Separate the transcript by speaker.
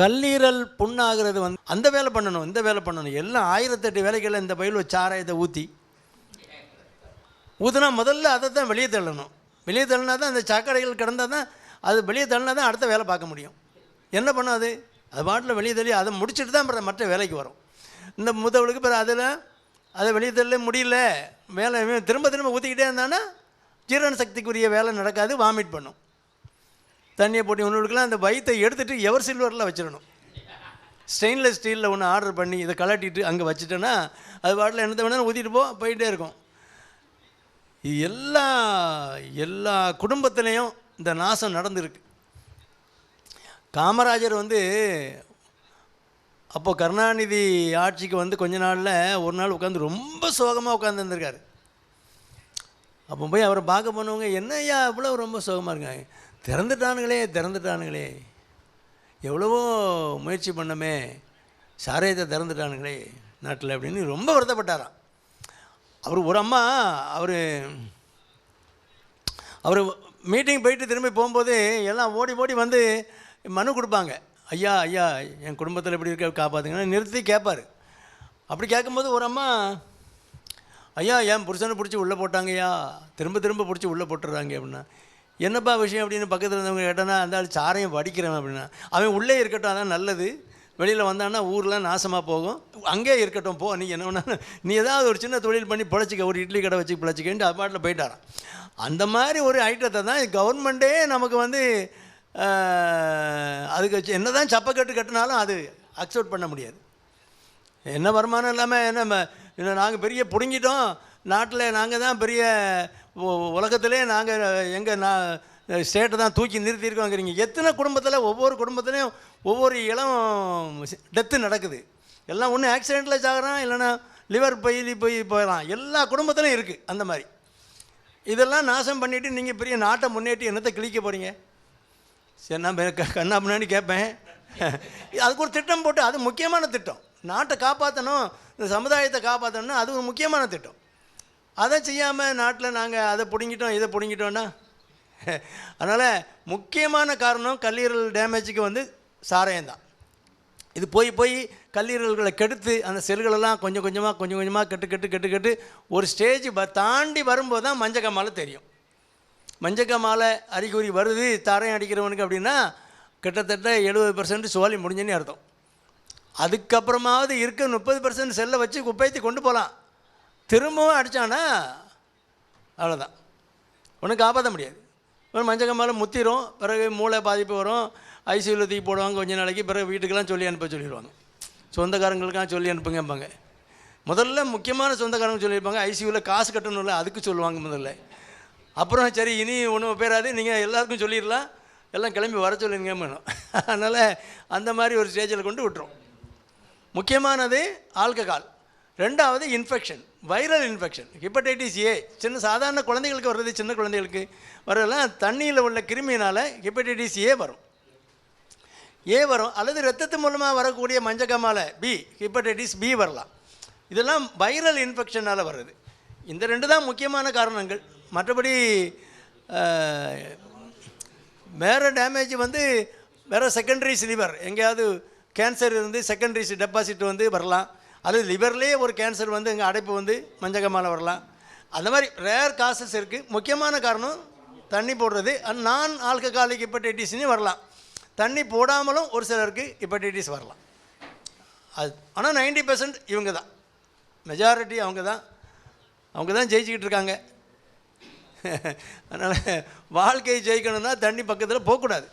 Speaker 1: கல்லீரல் புண்ணாகிறது வந்து அந்த வேலை பண்ணணும் இந்த வேலை பண்ணணும் எல்லாம் ஆயிரத்தெட்டு வேலைகளில் இந்த பயில் ஒரு சாராயத்தை ஊற்றி ஊற்றினா முதல்ல அதை தான் வெளியே தள்ளணும் வெளியே தள்ளினா தான் அந்த சாக்கடைகள் கிடந்தால் தான் அது வெளியே தள்ளினா தான் அடுத்த வேலை பார்க்க முடியும் என்ன பண்ணும் அது அது பாட்டில் வெளியே தள்ளி அதை முடிச்சுட்டு தான் பிறகு மற்ற வேலைக்கு வரும் இந்த முதவளுக்கு பிறகு அதில் அதை வெளியே தள்ள முடியல வேலை திரும்ப திரும்ப ஊற்றிக்கிட்டே இருந்தான்னா ஜீரண சக்திக்குரிய வேலை நடக்காது வாமிட் பண்ணும் தண்ணியை போட்டு ஒன்று எடுக்கலாம் அந்த பயத்தை எடுத்துகிட்டு எவர் சில்வரில் வச்சிடணும் ஸ்டெயின்லெஸ் ஸ்டீலில் ஒன்று ஆர்டர் பண்ணி இதை கலட்டிட்டு அங்கே வச்சுட்டோன்னா அது பாட்டில் என்னத்தை வேணாலும் ஊற்றிட்டு போ போயிட்டே இருக்கும் எல்லா எல்லா குடும்பத்திலையும் இந்த நாசம் நடந்திருக்கு காமராஜர் வந்து அப்போது கருணாநிதி ஆட்சிக்கு வந்து கொஞ்ச நாளில் ஒரு நாள் உட்காந்து ரொம்ப சோகமாக உட்காந்துருந்துருக்காரு அப்போ போய் அவரை பார்க்க போனவங்க என்னையா இவ்வளோ ரொம்ப சோகமாக இருக்காங்க திறந்துட்டானுங்களே திறந்துட்டானுங்களே எவ்வளவோ முயற்சி பண்ணமே சாராயத்தை திறந்துட்டானுங்களே நாட்டில் அப்படின்னு ரொம்ப வருத்தப்பட்டாராம் அவர் ஒரு அம்மா அவர் அவர் மீட்டிங் போயிட்டு திரும்பி போகும்போது எல்லாம் ஓடி ஓடி வந்து மனு கொடுப்பாங்க ஐயா ஐயா என் குடும்பத்தில் எப்படி இருக்க காப்பாற்றுங்கன்னா நிறுத்தி கேட்பார் அப்படி கேட்கும்போது ஒரு அம்மா ஐயா என் புருஷனை பிடிச்சி உள்ளே போட்டாங்கய்யா திரும்ப திரும்ப பிடிச்சி உள்ளே போட்டுடுறாங்க அப்படின்னா என்னப்பா விஷயம் அப்படின்னு பக்கத்தில் இருந்தவங்க கேட்டோன்னா அந்த ஆள் சாரையும் படிக்கிறவன் அப்படின்னா அவன் உள்ளே இருக்கட்டும் அதான் நல்லது வெளியில் வந்தான்னா ஊர்லாம் நாசமாக போகும் அங்கே இருக்கட்டும் போ நீ என்ன நீ ஏதாவது ஒரு சின்ன தொழில் பண்ணி பிழைச்சிக்க ஒரு இட்லி கடை வச்சு பிழைச்சிக்கிட்டு அப்பாட்டில் போயிட்டாரான் அந்த மாதிரி ஒரு ஐட்டத்தை தான் கவர்மெண்ட்டே நமக்கு வந்து அதுக்கு என்ன தான் சப்பக்கட்டு கட்டினாலும் அது அக்செப்ட் பண்ண முடியாது என்ன வருமானம் இல்லாமல் என்ன நாங்கள் பெரிய பிடுங்கிட்டோம் நாட்டில் நாங்கள் தான் பெரிய உலகத்திலே நாங்கள் எங்கள் நான் ஸ்டேட்டை தான் தூக்கி நிறுத்தியிருக்கோங்கிறீங்க எத்தனை குடும்பத்தில் ஒவ்வொரு குடும்பத்துலேயும் ஒவ்வொரு இளம் டெத்து நடக்குது எல்லாம் ஒன்று ஆக்சிடெண்ட்டில் சாகிறான் இல்லைன்னா லிவர் பயிலி போய் போயிடலாம் எல்லா குடும்பத்துலையும் இருக்குது அந்த மாதிரி இதெல்லாம் நாசம் பண்ணிவிட்டு நீங்கள் பெரிய நாட்டை முன்னேற்றி என்னத்தை கிழிக்க போகிறீங்க சரி நான் கண்ணா முன்னாடி கேட்பேன் அதுக்கு ஒரு திட்டம் போட்டு அது முக்கியமான திட்டம் நாட்டை காப்பாற்றணும் இந்த சமுதாயத்தை காப்பாற்றணும்னா அது ஒரு முக்கியமான திட்டம் அதை செய்யாமல் நாட்டில் நாங்கள் அதை பிடுங்கிட்டோம் இதை பிடுங்கிட்டோன்னா அதனால் முக்கியமான காரணம் கல்லீரல் டேமேஜுக்கு வந்து சாராயம் தான் இது போய் போய் கல்லீரல்களை கெடுத்து அந்த செல்களெல்லாம் கொஞ்சம் கொஞ்சமாக கொஞ்சம் கொஞ்சமாக கெட்டு கெட்டு கெட்டு கெட்டு ஒரு ஸ்டேஜ் ப தாண்டி வரும்போது தான் மஞ்சக்க மாலை தெரியும் மஞ்சக்க மாலை அறிகுறி வருது தாரையும் அடிக்கிறவனுக்கு அப்படின்னா கிட்டத்தட்ட எழுபது பர்சன்ட் சோழி முடிஞ்சுன்னு அர்த்தம் அதுக்கப்புறமாவது இருக்க முப்பது பர்சன்ட் செல்லை வச்சு குப்பைத்து கொண்டு போகலாம் திரும்பவும் அடித்தானா அவ்வளோதான் ஒன்றும் காப்பாற்ற முடியாது ஒரு மஞ்சள் கம்பால் முத்திரும் பிறகு மூளை பாதிப்பு வரும் ஐசியூவில் தூக்கி போடுவாங்க கொஞ்ச நாளைக்கு பிறகு வீட்டுக்கெல்லாம் சொல்லி அனுப்ப சொல்லிடுவாங்க சொந்தக்காரங்களுக்கெல்லாம் சொல்லி அனுப்புங்கம்பாங்க முதல்ல முக்கியமான சொந்தக்காரங்க சொல்லியிருப்பாங்க ஐசியூவில் காசு கட்டணும்ல அதுக்கு சொல்லுவாங்க முதல்ல அப்புறம் சரி இனி ஒன்றும் பேராது நீங்கள் எல்லாருக்கும் சொல்லிடலாம் எல்லாம் கிளம்பி வர சொல்லுங்க வேணும் அதனால் அந்த மாதிரி ஒரு ஸ்டேஜில் கொண்டு விட்டுரும் முக்கியமானது ஆல்கஹால் ரெண்டாவது infection viral infection hepatitis A சின்ன சாதாரண குழந்தைகளுக்கு வர்றது சின்ன குழந்தைகளுக்கு வரலாம் தண்ணியில் உள்ள கிருமியினால் ஹிப்படைட்டிஸ் ஏ வரும் ஏ வரும் அல்லது ரத்தத்து மூலமாக வரக்கூடிய மஞ்சக்கமால பி ஹிப்படைட்டிஸ் பி வரலாம் இதெல்லாம் வைரல் இன்ஃபெக்ஷனால் வர்றது இந்த ரெண்டு தான் முக்கியமான காரணங்கள் மற்றபடி வேறு டேமேஜ் வந்து வேறு செகண்டரிஸ் லிவர் எங்கேயாவது கேன்சர் இருந்து செகண்டரிஸ் டெபாசிட் வந்து வரலாம் அல்லது லிவர்லேயே ஒரு கேன்சர் வந்து இங்கே அடைப்பு வந்து மஞ்சகமான வரலாம் அந்த மாதிரி ரேர் காசஸ் இருக்குது முக்கியமான காரணம் தண்ணி போடுறது நான் ஆல்கஹாலிக் ஹெப்படைட்டிஸ்னு வரலாம் தண்ணி போடாமலும் ஒரு சிலருக்கு ஹெப்படைட்டிஸ் வரலாம் அது ஆனால் நைன்டி பர்சன்ட் இவங்க தான் மெஜாரிட்டி அவங்க தான் அவங்க தான் ஜெயிச்சுக்கிட்டு இருக்காங்க அதனால் வாழ்க்கையை ஜெயிக்கணும்னா தண்ணி பக்கத்தில் போகக்கூடாது